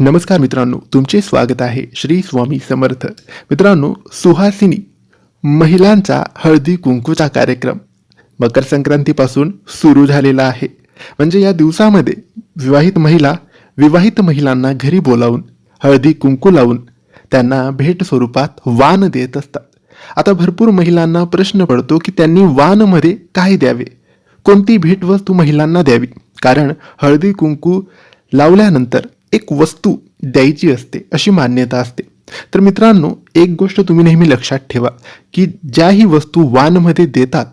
नमस्कार मित्रांनो तुमचे स्वागत आहे श्री स्वामी समर्थ. मित्रांनो सुहासिनी महिलांचा हळदी कुंकूचा कार्यक्रम मकर संक्रांतीपासून सुरू झालेला आहे. म्हणजे या दिवसामध्ये विवाहित महिला विवाहित महिलांना घरी बोलावून हळदी कुंकू लावून त्यांना भेट स्वरूपात वाण देत असतात. आता भरपूर महिलांना प्रश्न पडतो की त्यांनी वाणमध्ये काय द्यावे? कोणती भेटवस्तू महिलांना द्यावी? कारण हळदी कुंकू लावल्यानंतर एक वस्तू द्यायची असते अशी मान्यता असते. तर मित्रांनो एक गोष्ट तुम्ही नेहमी लक्षात ठेवा की ज्याही वस्तू वाणमध्ये देतात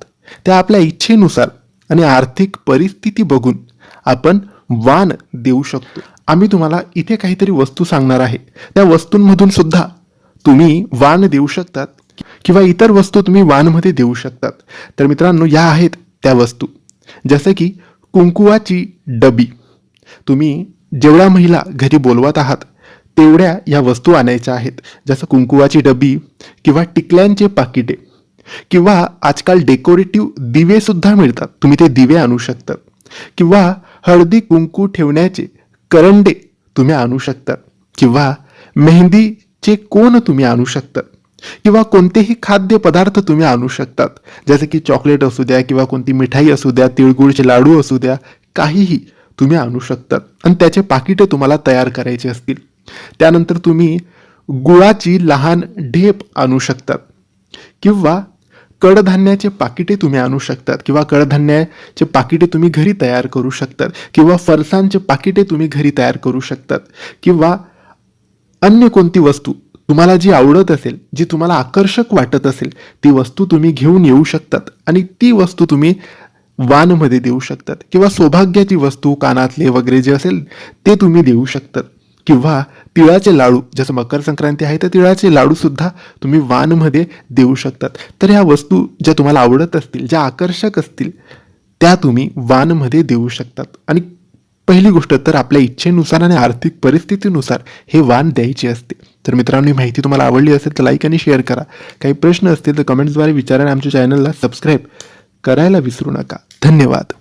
त्या आपल्या इच्छेनुसार आणि आर्थिक परिस्थिती बघून आपण वाण देऊ शकतो. आम्ही तुम्हाला इथे काहीतरी वस्तू सांगणार आहे. त्या वस्तूंमधून सुद्धा तुम्ही वाण देऊ शकतात किंवा इतर वस्तू तुम्ही वाणमध्ये देऊ शकतात. तर मित्रांनो या आहेत त्या वस्तू. जसं की कुंकुवाची डबी. तुम्ही जेवढ्या महिला घरी बोलवत आहात तेवढ्या या वस्तू आणायच्या आहेत जसं कुंकुवाची डबी किंवा टिकल्यांचे पाकिटे. किंवा आजकाल डेकोरेटिव्ह दिवे सुद्धा मिळतात तुम्ही ते दिवे आणू शकतात किंवा हळदी कुंकू ठेवण्याचे करंडे तुम्ही आणू शकतात किंवा मेहंदीचे कोण तुम्ही आणू शकतात किंवा कोणतेही खाद्यपदार्थ तुम्ही आणू शकतात जसं की चॉकलेट असू द्या किंवा कोणती मिठाई असू द्या तिळगुळचे लाडू असू द्या काहीही तुम्ही आणू शकतात. आणि त्याचे पाकिटे तुम्हाला तयार करायचे असतील. त्यानंतर तुम्ही गुळाची लहान ढेप आणू शकतात. किंवा कडधान्याचे पाकिटे तुम्ही आणू शकतात. किंवा कडधान्याचे पाकिटे तुम्ही घरी तयार करू शकतात. किंवा फरसांचे पाकिटे तुम्ही घरी तयार करू शकतात. किंवा अन्य कोणती वस्तू तुम्हाला जी आवडत असेल जी तुम्हाला आकर्षक वाटत असेल ती वस्तू तुम्ही घेऊन येऊ शकतात. आणि ती वस्तू तुम्ही वानमध्ये देऊ शकतात. किंवा सौभाग्याची वस्तू कानातले वगैरे जे असेल ते तुम्ही देऊ शकतात. किंवा तिळाचे लाडू जसं मकर संक्रांती आहे तर तिळाचे लाडूसुद्धा तुम्ही वानमध्ये देऊ शकतात. तर ह्या वस्तू ज्या तुम्हाला आवडत असतील ज्या आकर्षक असतील त्या तुम्ही वानमध्ये देऊ शकतात. आणि पहिली गोष्ट तर आपल्या इच्छेनुसार आणि आर्थिक परिस्थितीनुसार हे वाण द्यायचे असते. तर मित्रांनो ही माहिती तुम्हाला आवडली असेल तर लाईक आणि शेअर करा. काही प्रश्न असतील तर कमेंट्सद्वारे विचारा आणि आमच्या चॅनलला सबस्क्राईब करायला विसरू नका. धन्यवाद.